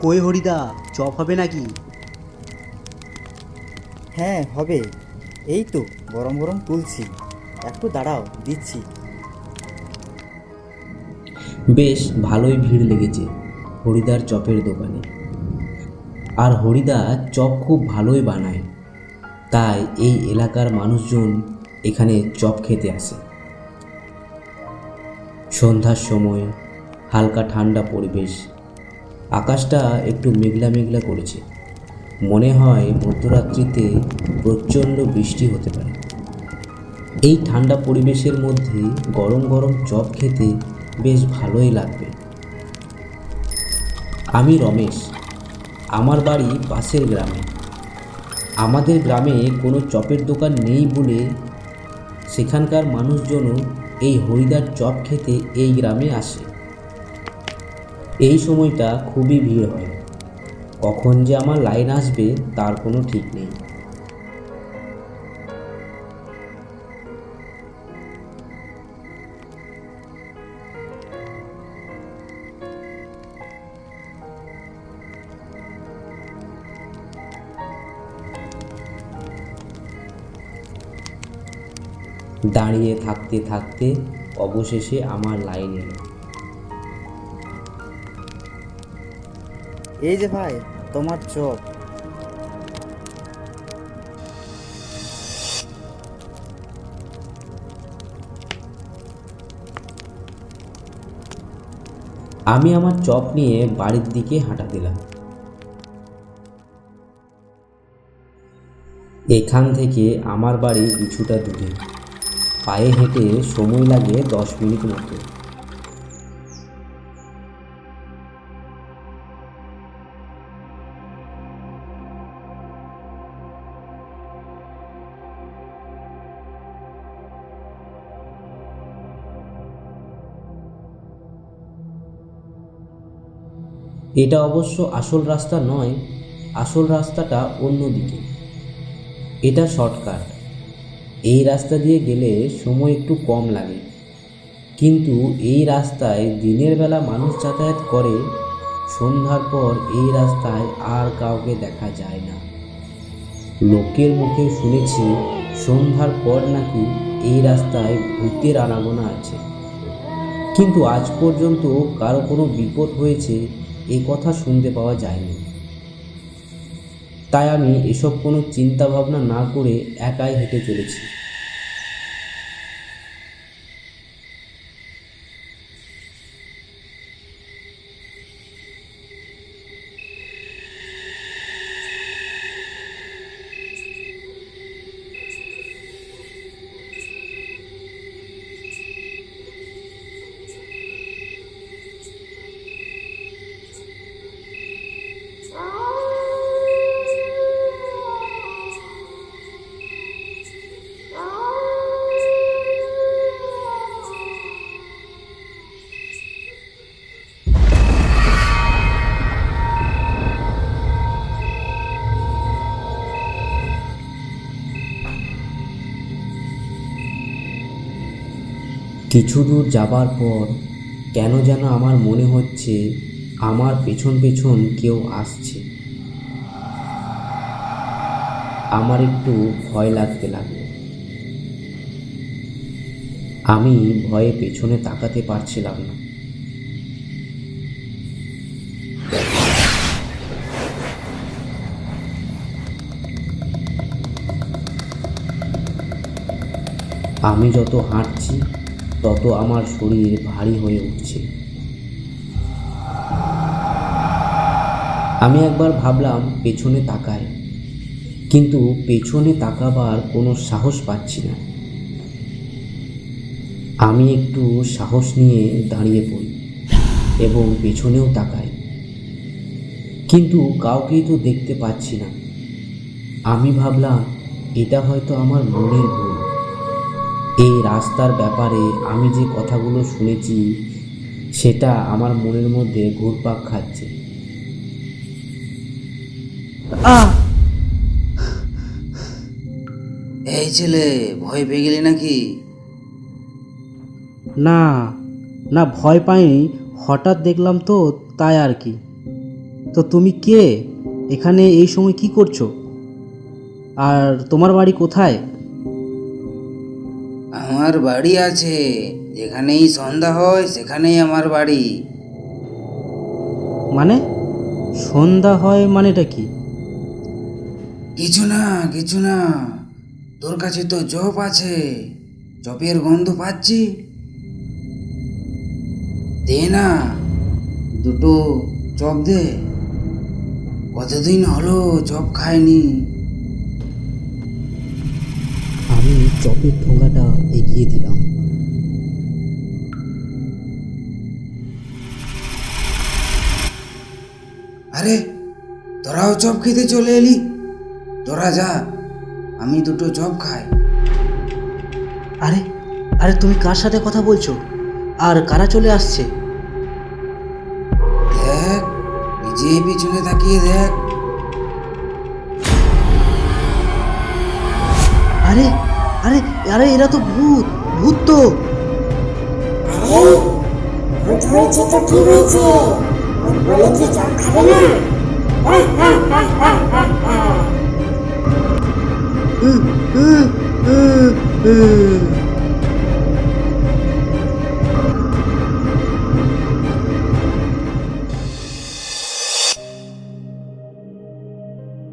কই হরিদা চপ হবে নাকি? হ্যাঁ হবে। এই তো গরম গরম তুলছি। একটু দাঁড়াও দিচ্ছি। বেশ ভালোই ভিড় লেগেছে হরিদার চপের দোকানে। আর হরিদা চপ খুব ভালোই বানায়। তাই এই এলাকার মানুষজন এখানে চপ খেতে আসে। সন্ধ্যার সময় হালকা ঠান্ডা পরিবেশ আকাশটা একটু মেঘলা মেঘলা করেছে। মনে হয় মধ্যরাত্রিতে প্রচণ্ড বৃষ্টি হতে পারে। এই ঠান্ডা পরিবেশের মধ্যে গরম গরম চপ খেতে বেশ ভালোই লাগবে। আমি রমেশ, আমার বাড়ি পাশের গ্রামে। আমাদের গ্রামে কোনো চপের দোকান নেই বলে সেখানকার মানুষজনও এই হরিদার চপ খেতে এই গ্রামে আসে। এই সময়টা খুবই ভিড় হয়। কখন যে আমার লাইন আসবে তার কোনো ঠিক নেই। দাঁড়িয়ে থাকতে থাকতে অবশেষে আমার লাইন এলো। এই যে ভাই, তোমার চপ আমি আমার চপ নিয়ে বাড়ির দিকে হাঁটা দিলাম। এখান থেকে আমার বাড়ি কিছুটা দূরে। পায়ে হেঁটে সময় লাগে দশ মিনিট মতো। এটা অবশ্য আসল রাস্তা নয়, আসল রাস্তাটা অন্যদিকে। এটা শর্টকাট। এই রাস্তা দিয়ে গেলে সময় একটু কম লাগে। কিন্তু এই রাস্তায় দিনের বেলা মানুষ যাতায়াত করে, সন্ধ্যার পর এই রাস্তায় আর কাউকে দেখা যায় না। লোকের মুখে শুনেছি, সন্ধ্যার পর নাকি এই রাস্তায় ভূতের আনাগোনা আছে। কিন্তু আজ পর্যন্ত কারও কোনো বিপদ হয়েছে এ কথা শুনতে পাওয়া যায়নি। তাই আমি এসব কোনো চিন্তাভাবনা না করে একাই হেঁটে চলেছি। কিছু দূর যাবার পর কেন যেন আমার মনে হচ্ছে আমার পেছন পেছন কেউ আসছে। আমার একটু ভয় লাগতে লাগল। আমি ভয়ে পেছনে তাকাতে পারছিলাম না। আমি যত হাঁটছি তত আমার শরীর ভারী হয়ে উঠছে। আমি একবার ভাবলাম, পেছনে তাকাই। কিন্তু পেছনে তাকাবার কোনো সাহস পাচ্ছি না। আমি একটু সাহস নিয়ে দাঁড়িয়ে পড়ি এবং পেছনেও তাকাই। কিন্তু কাউকেই তো দেখতে পাচ্ছি না। আমি ভাবলাম, এটা হয়তো আমার মনের ভুল। এই রাস্তার ব্যাপারে আমি যে কথাগুলো শুনেছি সেটা আমার মনের মধ্যে ঘুরপাক খাচ্ছে। এই ছেলে ভয় পেয়ে গেলি নাকি? না না ভয় পাইনি। হঠাৎ দেখলাম তো তাই আর কি। তো তুমি কে? এখানে এই সময় কি করছ? আর তোমার বাড়ি কোথায়? আমার বাড়ি আছে। যেখানেই সন্ধ্যা হয় সেখানেই আমার বাড়ি। মানে? সন্ধ্যা হয় মানেটা কি? কিছু না কিছু না। তোর কাছে তো জপ আছে। জবের গন্ধ পাচ্ছি। দে না। দুটো চপ দে। কতদিন হলো চপ খায়নি আমি চপের ঠোঙাটা এগিয়ে দিলাম। আরে তোরাও চপ খেতে চলে এলি? তোরা যা আমি দুটো চপ খাই। আরে আরে তুমি কার সাথে কথা বলছো? আর কারা চলে আসছে? দেখ নিজে পিছনে তাকিয়ে দেখ। আরে আরে আরে এরা তো ভূত ভূত তো। ভূত হয়েছে তো কি হয়েছে? ভূত বলে কি জল খাবে না? উহ, উহ, উহ, উহ।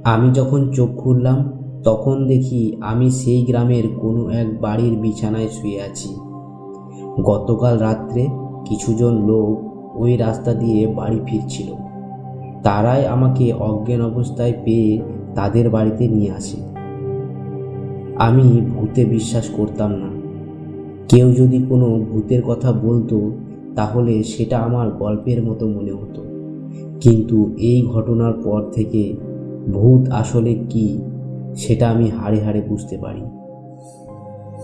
আমি যখন চোখ খুললাম তখন দেখি আমি সেই গ্রামের কোনো এক বাড়ির বিছানায় শুয়ে আছি। গতকাল রাত্রে কিছুজন লোক ওই রাস্তা দিয়ে বাড়ি ফিরছিল। তারাই আমাকে অজ্ঞান অবস্থায় পেয়ে তাদের বাড়িতে নিয়ে আসে। আমি ভূতে বিশ্বাস করতাম না। কেউ যদি কোনো ভূতের কথা বলতো, তাহলে সেটা আমার গল্পের মতো মনে হতো। কিন্তু এই ঘটনার পর থেকে ভূত আসলে কি সেটা আমি হাড়ে হাড়ে বুঝতে পারি।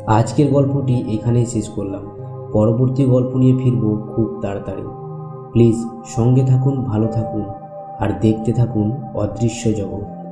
আজকের গল্পটি এখানেই শেষ করলাম। পরবর্তী গল্প নিয়ে ফিরব খুব তাড়াতাড়ি। প্লিজ সঙ্গে থাকুন, ভালো থাকুন, আর দেখতে থাকুন অদৃশ্য জগৎ।